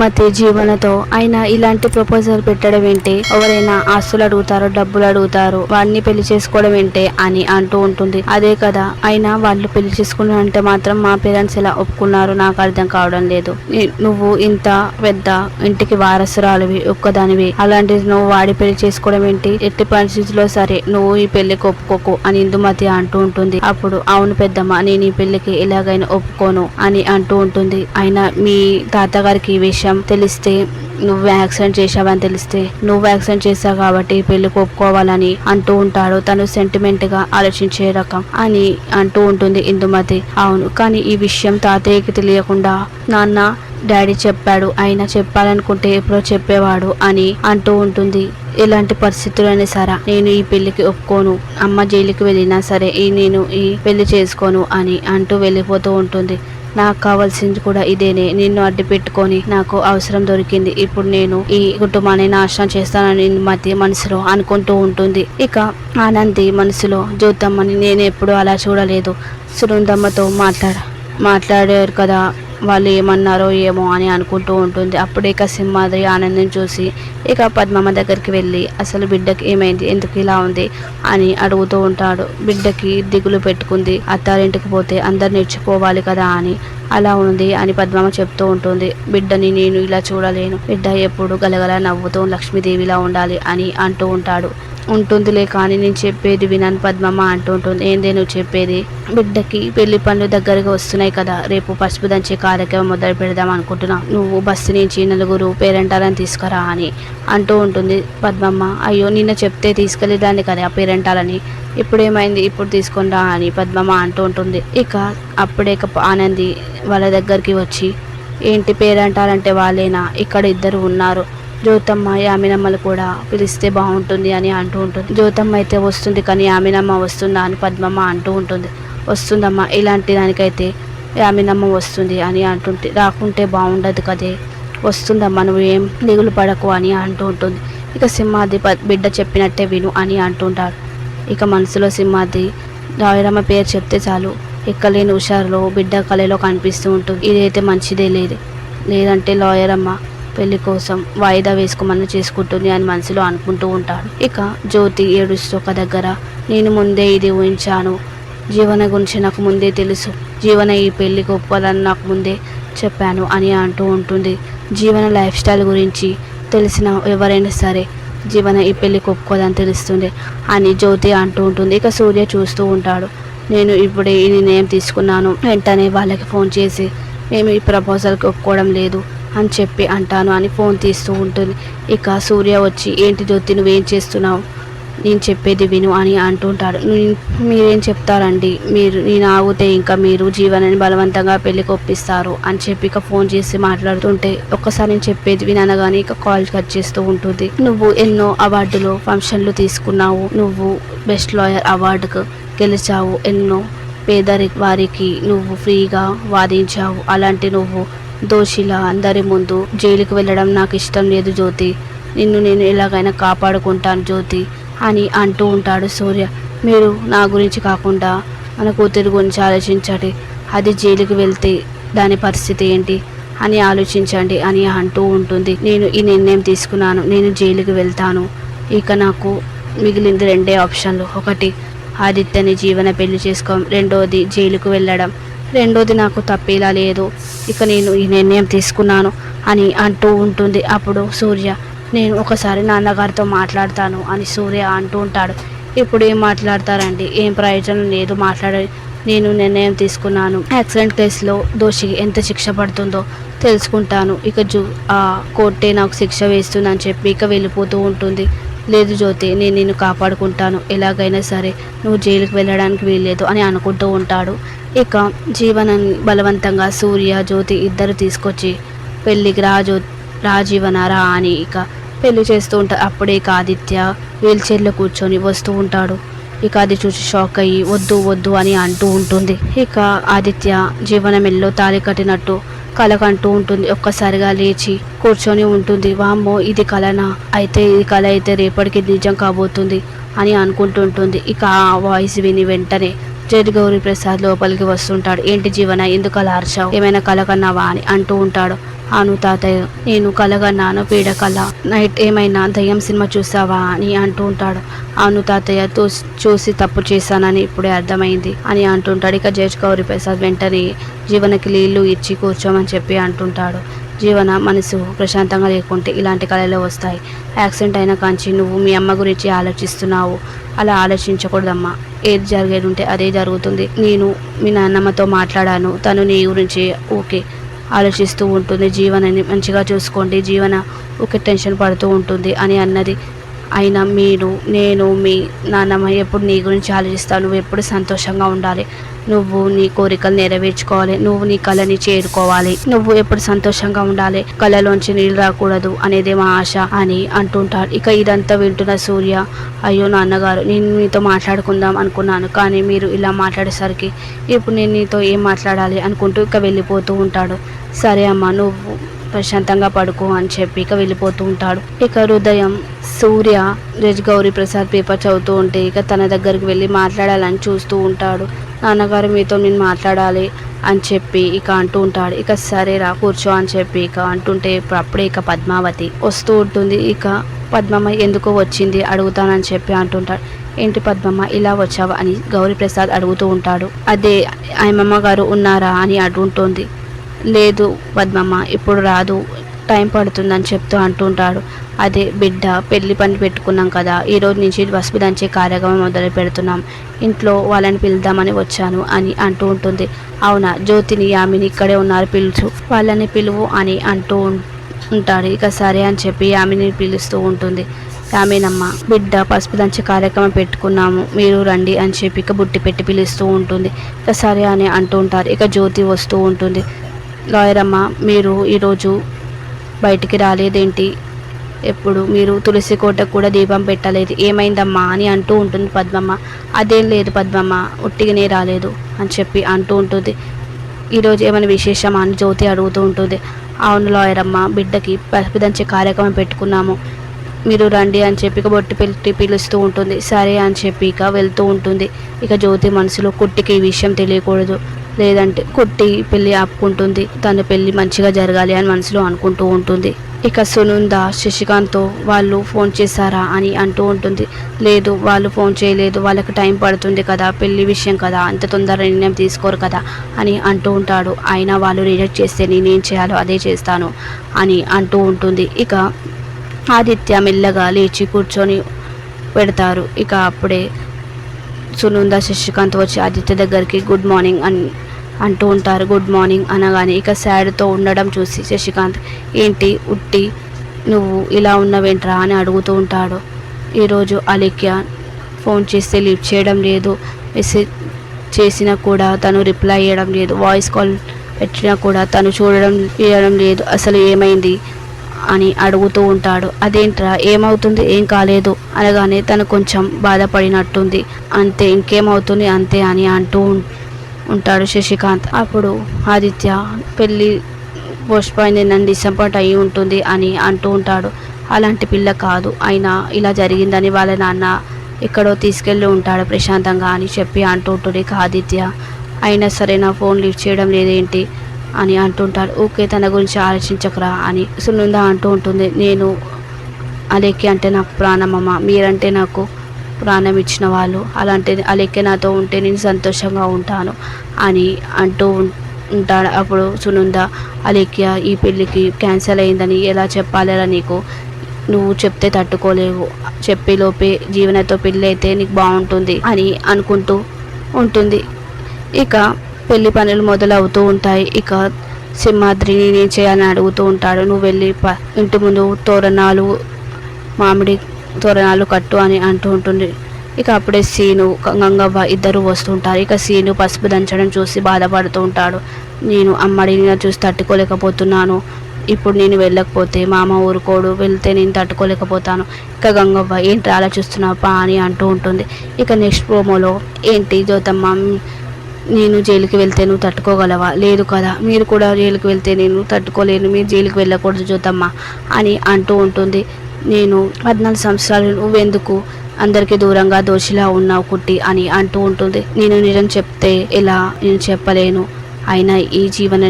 మతి జీవనతో ఆయన ఇలాంటి ప్రపోజల్ పెట్టడం ఏంటి? ఎవరైనా ఆస్తులు అడుగుతారో డబ్బులు అడుగుతారు వాడిని పెళ్ళి చేసుకోవడం ఏంటి అని అంటూ ఉంటుంది. అదే కదా అయినా వాళ్ళు పెళ్ళి చేసుకున్నారు అంటే మాత్రం మా పేరెంట్స్ ఎలా ఒప్పుకున్నారు? నాకు అర్థం కావడం లేదు. నువ్వు ఇంత పెద్ద ఇంటికి వారసురాలివి ఒక్కదానివి. అలాంటిది నువ్వు వాడి పెళ్ళి చేసుకోవడం ఏంటి? ఎట్టి పరిస్థితుల్లో సరే నువ్వు ఈ పెళ్ళికి ఒప్పుకోకు అని ఇందుమతి అంటూ ఉంటుంది. అప్పుడు అవును పెద్దమ్మ నేను ఈ పెళ్ళికి ఎలాగైనా ఒప్పుకోను అని అంటూ ఉంటుంది. అయినా మీ తాతగారికి ఈ విషయం తెలిస్తే నువ్వు యాక్సిడెంట్ చేశావని తెలిస్తే నువ్వు యాక్సిడెంట్ చేశావు కాబట్టి పెళ్ళి ఒప్పుకోవాలని అంటూ ఉంటాడు. తను సెంటిమెంట్గా ఆలోచించే రకం అని అంటూ ఉంటుంది ఇందుమతి అవును కానీ ఈ విషయం తాతయ్యకి తెలియకుండా నాన్న డాడీ చెప్పాడు. ఆయన చెప్పాలనుకుంటే ఎప్పుడో చెప్పేవాడు అని అంటూ ఉంటుంది. ఎలాంటి పరిస్థితులైనా సరే నేను ఈ పెళ్ళికి ఒప్పుకోను. అమ్మ జైలుకి వెళ్ళినా సరే ఈ నేను ఈ పెళ్ళి చేసుకోను అని అంటూ వెళ్ళిపోతూ ఉంటుంది. నాకు కావాల్సింది కూడా ఇదేనే. నిన్ను అడ్డు పెట్టుకొని నాకు అవసరం దొరికింది. ఇప్పుడు నేను ఈ కుటుంబాన్ని నాశనం చేస్తానని మతి మనసులో అనుకుంటూ ఉంటుంది. ఇక ఆనంది మనసులో జ్యోతమ్మని నేను ఎప్పుడు అలా చూడలేదు. సునందమ్మతో మాట్లాడ మాట్లాడారు కదా. వాళ్ళు ఏమన్నారో ఏమో అని అనుకుంటూ ఉంటుంది. అప్పుడే ఇక సింహాద్రి ఆనందం చూసి ఇక పద్మమ్మ దగ్గరికి వెళ్ళి అసలు బిడ్డకి ఏమైంది? ఎందుకు ఇలా ఉంది? అని అడుగుతూ ఉంటాడు. బిడ్డకి దిగులు పెట్టుకుంది. అత్తారింటికి పోతే అందరు నేర్చుకోవాలి కదా అని అలా ఉంది అని పద్మమ్మ చెప్తూ ఉంటుంది. బిడ్డని నేను ఇలా చూడలేను. బిడ్డ ఎప్పుడు గలగల నవ్వుతూ లక్ష్మీదేవిలా ఉండాలి అని అంటూ ఉంటాడు. ఉంటుందిలే కానీ నేను చెప్పేది వినని పద్మమ్మ అంటూ ఉంటుంది ఏందే నువ్వు చెప్పేది? బిడ్డకి పెళ్ళి పనులు దగ్గరగా వస్తున్నాయి కదా. రేపు పసుపు దంచే కార్యక్రమం మొదలు పెడదాం అనుకుంటున్నా. నువ్వు బస్సు నుంచి నలుగురు పేరెంటాలని తీసుకురా అని అంటూ ఉంటుంది పద్మమ్మ. అయ్యో నిన్న చెప్తే తీసుకెళ్ళేదాన్ని కదా ఆ పేరెంటాలని. ఇప్పుడు ఏమైంది ఇప్పుడు తీసుకుంటా అని పద్మమ్మ అంటూ ఉంటుంది. ఇక అప్పుడే ఆనంది వాళ్ళ దగ్గరికి వచ్చి ఏంటి పేరంటారంటే వాళ్ళేనా? ఇక్కడ ఇద్దరు ఉన్నారు. జ్యోతమ్మ యామినమ్మలు కూడా పిలిస్తే బాగుంటుంది అని అంటూ ఉంటుంది. జ్యోతమ్మ అయితే వస్తుంది కానీ యామినమ్మ వస్తుందా అని పద్మమ్మ అంటూ ఉంటుంది. వస్తుందమ్మా ఇలాంటి దానికైతే యామినమ్మ వస్తుంది అని అంటుంటే రాకుంటే బాగుండదు కదే. వస్తుందమ్మా నువ్వు ఏం దిగులు పడకు అని అంటూ ఉంటుంది. ఇక సింహాది బిడ్డ చెప్పినట్టే విను అని అంటుంటాడు. ఇక మనసులో సింహాది రాయరమ్మ పేరు చెప్తే చాలు. ఎక్కలేని హుషారులో బిడ్డ కళలో కనిపిస్తూ ఉంటుంది. ఇదైతే మంచిదే లేదు. లేదంటే లాయర్ అమ్మ పెళ్ళి కోసం వాయిదా వేసుకోమని చేసుకుంటుంది అని మనసులో అనుకుంటూ ఉంటాడు. ఇక జ్యోతి ఏడుస్తూ ఒక దగ్గర నేను ముందే ఇది ఊహించాను. జీవన గురించి నాకు ముందే తెలుసు. జీవన ఈ పెళ్ళి గొప్పదని నాకు ముందే చెప్పాను అని అంటూ ఉంటుంది. జీవన లైఫ్ స్టైల్ గురించి తెలిసిన ఎవరైనా సరే జీవన ఈ పెళ్ళి ఒప్పుకోదని తెలుస్తుంది అని జ్యోతి అంటూ ఉంటుంది. ఇక సూర్య చూస్తూ ఉంటాడు. నేను ఇప్పుడే ఈ నిర్ణయం తీసుకున్నాను. వెంటనే వాళ్ళకి ఫోన్ చేసి మేము ఈ ప్రపోజల్కి ఒప్పుకోవడం లేదు. అని చెప్పి అంటాను అని ఫోన్ తీస్తూ ఉంటుంది. ఇక సూర్య వచ్చి ఏంటి జ్యోతి నువ్వేం చేస్తున్నావు? నేను చెప్పేది విను అని అంటుంటాడు మీరేం చెప్తారండి? మీరు నేను ఆగితే ఇంకా మీరు జీవనాన్ని బలవంతంగా పెళ్ళికి ఒప్పిస్తారు అని చెప్పి ఇక ఫోన్ చేసి మాట్లాడుతుంటే ఒక్కసారి నేను చెప్పేది వినగానే ఇక కాల్ కట్ చేస్తూ ఉంటుంది. నువ్వు ఎన్నో అవార్డులు ఫంక్షన్లు తీసుకున్నావు. నువ్వు బెస్ట్ లాయర్ అవార్డుకు గెలిచావు. ఎన్నో పేదరి వారికి నువ్వు ఫ్రీగా వాదించావు. అలాంటి నువ్వు దోషిలా అందరి ముందు జైలుకి వెళ్ళడం నాకు ఇష్టం లేదు జ్యోతి. నిన్ను నేను ఎలాగైనా కాపాడుకుంటాను జ్యోతి అని అంటూ ఉంటాడు సూర్య. మీరు నా గురించి కాకుండా మన కూతురి గురించి ఆలోచించండి. అది జైలుకి వెళ్తే దాని పరిస్థితి ఏంటి అని ఆలోచించండి అని అంటూ ఉంటుంది. నేను ఈ నిర్ణయం తీసుకున్నాను. నేను జైలుకి వెళ్తాను. ఇక నాకు మిగిలింది రెండే ఆప్షన్లు. ఒకటి ఆదిత్యని జీవన పెళ్ళి చేసుకోవడం రెండోది జైలుకు వెళ్ళడం. రెండోది నాకు తప్పేలా లేదు. ఇక నేను ఈ నిర్ణయం తీసుకున్నాను అని అంటూ ఉంటుంది. అప్పుడు సూర్య నేను ఒకసారి నాన్నగారితో మాట్లాడతాను అని సూర్య అంటూ ఉంటాడు. ఇప్పుడు ఏం మాట్లాడతారండి? ఏం ప్రయోజనం లేదు మాట్లాడే నేను నిర్ణయం తీసుకున్నాను. యాక్సిడెంట్ కేసులో దోషికి ఎంత శిక్ష పడుతుందో తెలుసుకుంటాను. ఇక జూ ఆ కోర్టే నాకు శిక్ష వేస్తుందని చెప్పి ఇక వెళ్ళిపోతూ ఉంటుంది. లేదు జ్యోతి నేను నిన్ను కాపాడుకుంటాను. ఎలాగైనా సరే నువ్వు జైలుకి వెళ్ళడానికి వీల్లేదు అని అనుకుంటూ ఉంటాడు. ఇక జీవనం బలవంతంగా సూర్య జ్యోతి ఇద్దరు తీసుకొచ్చి పెళ్ళికి రాజో రాజీవనారా రాజీవన రా అని ఇక పెళ్ళి చేస్తూ ఉంటారు. అప్పుడే ఇక ఆదిత్య వీల్ చైర్లో కూర్చొని వస్తూ ఉంటాడు. ఇక అది చూసి షాక్ అయ్యి వద్దు వద్దు అని అంటూ ఉంటుంది. ఇక ఆదిత్య జీవనం ఎల్లో తాళి కట్టినట్టు కలకంటూ ఉంటుంది ఒక్కసారిగా లేచి కూర్చొని ఉంటుంది. వామ్మో ఇది కలనా? అయితే ఇది కల అయితే రేపటికి నిజం కాబోతుంది అని అనుకుంటుంటుంది. ఇక ఆ వాయిస్ విని వెంటనే జడ్ గౌరీ ప్రసాద్ లోపలికి వస్తుంటాడు. ఏంటి జీవన ఎందుకు అలా అరిచావు? ఏమైనా కలకన్నావా అని అంటూ ఉంటాడు. అను తాతయ్య నేను కలగన్నాను పీడ కల నైట్ ఏమైనా దయ్యం సినిమా చూసావా? అని అంటూ ఉంటాడు. అను తాతయ్య చూసి తప్పు చేశానని ఇప్పుడే అర్థమైంది అని అంటుంటాడు ఇక జడ్జ్ గౌరీ ప్రసాద్ వెంటనే జీవనకి నీళ్ళు ఇచ్చి కూర్చోమని చెప్పి అంటుంటాడు జీవన మనసు ప్రశాంతంగా లేకుంటే ఇలాంటి కళలు వస్తాయి. యాక్సిడెంట్ అయిన కాంచి నువ్వు మీ అమ్మ గురించి ఆలోచిస్తున్నావు. అలా ఆలోచించకూడదమ్మా. ఏది జరిగేది ఉంటే అదే జరుగుతుంది. నేను మీ నాన్నమ్మతో మాట్లాడాను. తను నీ గురించి ఓకే. ఆలోచిస్తూ ఉంటుంది. జీవనని మంచిగా చూసుకోండి. జీవన ఒక టెన్షన్ పడుతూ ఉంటుంది అని అన్నది అయినా మీరు నేను మీ నాన్నమ్మ ఎప్పుడు నీ గురించి ఆలోచిస్తావు? నువ్వు ఎప్పుడు సంతోషంగా ఉండాలి? నువ్వు నీ కోరికలు నెరవేర్చుకోవాలి. నువ్వు నీ కళని చేరుకోవాలి. నువ్వు ఎప్పుడు సంతోషంగా ఉండాలి? కళలోంచి నీళ్ళు రాకూడదు అనేది మా ఆశ అని అంటుంటాడు. ఇక ఇదంతా వింటున్న సూర్య అయ్యో నాన్నగారు నేను మీతో మాట్లాడుకుందాం అనుకున్నాను కానీ మీరు ఇలా మాట్లాడేసరికి ఇప్పుడు నేను నీతో ఏం మాట్లాడాలి? అనుకుంటూ ఇక వెళ్ళిపోతూ ఉంటాడు. సరే అమ్మా నువ్వు ప్రశాంతంగా పడుకో అని చెప్పి ఇక వెళ్ళిపోతూ ఉంటాడు. ఇక హృదయం సూర్య రజ్ గౌరీ ప్రసాద్ పేపర్ చదువుతూ ఉంటే ఇక తన దగ్గరికి వెళ్ళి మాట్లాడాలని చూస్తూ ఉంటాడు. నాన్నగారు మీతో నేను మాట్లాడాలి అని చెప్పి ఇక అంటూ ఉంటాడు. ఇక సరేరా కూర్చో అని చెప్పి ఇక అంటుంటే ఇప్పుడు అప్పుడే ఇక పద్మావతి వస్తూ ఉంటుంది. ఇక పద్మమ్మ ఎందుకో వచ్చింది అడుగుతానని చెప్పి అంటుంటాడు. ఏంటి పద్మమ్మ ఇలా వచ్చావా అని గౌరీప్రసాద్ అడుగుతూ ఉంటాడు. అదే ఆయమమ్మ గారు ఉన్నారా అని అడుగుంటుంది లేదు పద్మమ్మ ఇప్పుడు రాదు. టైం పడుతుందని చెప్తూ అంటుంటాడు. అదే బిడ్డ పెళ్ళి పని పెట్టుకున్నాం కదా. ఈ రోజు నుంచి పసుపు దంచే కార్యక్రమం మొదలు పెడుతున్నాం. ఇంట్లో వాళ్ళని పిలుద్దామని వచ్చాను అని అంటూ ఉంటుంది. అవునా జ్యోతిని యామిని ఇక్కడే ఉన్నారు పిలుచు. వాళ్ళని పిలువు అని అంటూ ఉంటాడు. ఇక సరే అని చెప్పి యామిని పిలుస్తూ ఉంటుంది. యామినమ్మ బిడ్డ పసుపు దంచే కార్యక్రమం పెట్టుకున్నాము. మీరు రండి అని చెప్పి ఇక బుట్టి పెట్టి పిలుస్తూ ఉంటుంది. ఇక సరే అని అంటూ ఉంటారు. ఇక జ్యోతి వస్తూ ఉంటుంది. లాయర్ అమ్మ మీరు ఈరోజు బయటికి రాలేదేంటి? ఎప్పుడు మీరు తులసి కోటకు కూడా దీపం పెట్టలేదు. ఏమైందమ్మా అని అంటూ ఉంటుంది పద్మమ్మ. అదేం లేదు పద్మమ్మ ఉట్టిగానే రాలేదు అని చెప్పి అంటూ ఉంటుంది. ఈరోజు ఏమైనా విశేషమా అని జ్యోతి అడుగుతూ ఉంటుంది. అవును లాయర్ అమ్మ బిడ్డకి పసిపిదంచే కార్యక్రమం పెట్టుకున్నాము. మీరు రండి అని చెప్పి ఇక బొట్టు పెట్టి పిలుస్తూ ఉంటుంది. సరే అని చెప్పి ఇక వెళ్తూ ఉంటుంది. ఇక జ్యోతి మనసులో కుట్టికి ఈ విషయం తెలియకూడదు. లేదంటే కొట్టి పెళ్ళి ఆపుకుంటుంది. తన పెళ్ళి మంచిగా జరగాలి అని మనసులో అనుకుంటూ ఉంటుంది. ఇక సునంద శశికాంత్తో వాళ్ళు ఫోన్ చేశారా అని అంటూ ఉంటుంది. లేదు వాళ్ళు ఫోన్ చేయలేదు. వాళ్ళకి టైం పడుతుంది కదా పెళ్ళి విషయం కదా అంత తొందర నిర్ణయం తీసుకోరు కదా అని అంటూ ఉంటాడు. అయినా వాళ్ళు రిజెక్ట్ చేస్తే నేనేం చేయాలో అదే చేస్తాను అని అంటూ ఉంటుంది. ఇక ఆదిత్య మెల్లగా లేచి కూర్చొని పెడతారు. ఇక అప్పుడే సునంద శశికాంత్ వచ్చి ఆదిత్య దగ్గరికి గుడ్ మార్నింగ్ అని అంటూ ఉంటారు. గుడ్ మార్నింగ్ అనగానే ఇక శాడ్తో ఉండడం చూసి శశికాంత్ ఏంటి ఉట్టి నువ్వు ఇలా ఉన్నవేంట్రా? అని అడుగుతూ ఉంటాడు. ఈరోజు అలిఖ్యా ఫోన్ చేస్తే లిఫ్ట్ చేయడం లేదు. మెసేజ్ చేసినా కూడా తను రిప్లై ఇవ్వడం లేదు. వాయిస్ కాల్ పెట్టినా కూడా తను చూడడం ఇవ్వడం లేదు. అసలు ఏమైంది? అని అడుగుతూ ఉంటాడు. అదేంట్రా? ఏమవుతుంది? ఏం కాలేదు? అనగానే తను కొంచెం బాధపడినట్టుంది. అంతే ఇంకేమవుతుంది? అంతే అని అంటూ ఉం- ఉంటాడు శశికాంత్. అప్పుడు ఆదిత్య పెళ్ళి పోస్ట్పోయింది నన్ను డిసప్పాయింట్ అయి ఉంటుంది అని అంటూ ఉంటాడు. అలాంటి పిల్ల కాదు అయినా ఇలా జరిగిందని వాళ్ళ నాన్న ఎక్కడో తీసుకెళ్ళి ఉంటాడు ప్రశాంతంగా అని చెప్పి అంటూ ఉంటుంది ఆదిత్య. అయినా సరే నా ఫోన్ లిఫ్ట్ చేయడం లేదేంటి? అని అంటుంటాడు. ఓకే తన గురించి ఆలోచించకరా అని సునంద అంటూ ఉంటుంది. నేను అలేకి అంటే నాకు ప్రాణమమ్మ మీరంటే నాకు ప్రాణం ఇచ్చిన వాళ్ళు. అలాంటి అలేఖ్య నాతో ఉంటే నేను సంతోషంగా ఉంటాను అని అంటూ ఉంటాడు. అప్పుడు సునంద అలేఖ్య ఈ పెళ్ళికి క్యాన్సిల్ అయిందని ఎలా చెప్పాలరా నీకు? నువ్వు చెప్తే తట్టుకోలేవు. చెప్పేలోపే జీవనతో పెళ్ళి అయితే నీకు బాగుంటుంది అని అనుకుంటూ ఉంటుంది. ఇక పెళ్ళి పనులు మొదలవుతూ ఉంటాయి. ఇక సింహాద్రిని నేను చేయాలని అడుగుతూ ఉంటాడు. నువ్వు వెళ్ళి ప ఇంటి ముందు తోరణాలు మామిడి తోరణాలు కట్టు అని అంటూ ఉంటుంది. ఇక అప్పుడే సీను గంగవ్వ ఇద్దరు వస్తుంటారు. ఇక సీను పసుపు దంచడం చూసి బాధపడుతూ ఉంటాడు. నేను అమ్మడిని చూసి తట్టుకోలేకపోతున్నాను. ఇప్పుడు నేను వెళ్ళకపోతే మామ ఊరుకోడు. వెళ్తే నేను తట్టుకోలేకపోతాను. ఇక గంగవ్వ ఏంటి అలా చూస్తున్నావా అని అంటూ ఉంటుంది. ఇక నెక్స్ట్ ప్రోమోలో ఏంటి జ్యోతమ్మ నేను జైలుకి వెళ్తే నువ్వు తట్టుకోగలవా? లేదు కదా మీరు కూడా జైలుకి వెళ్తే నేను తట్టుకోలేను. మీరు జైలుకి వెళ్ళకూడదు జ్యోతమ్మ అని అంటూ ఉంటుంది. నేను పద్నాలుగు సంవత్సరాలు నువ్వెందుకు అందరికీ దూరంగా దోషిలా ఉన్నావు కుట్టి అని అంటూ ఉంటుంది. నేను నిజం చెప్తే ఎలా? నేను చెప్పలేను. అయినా ఈ జీవన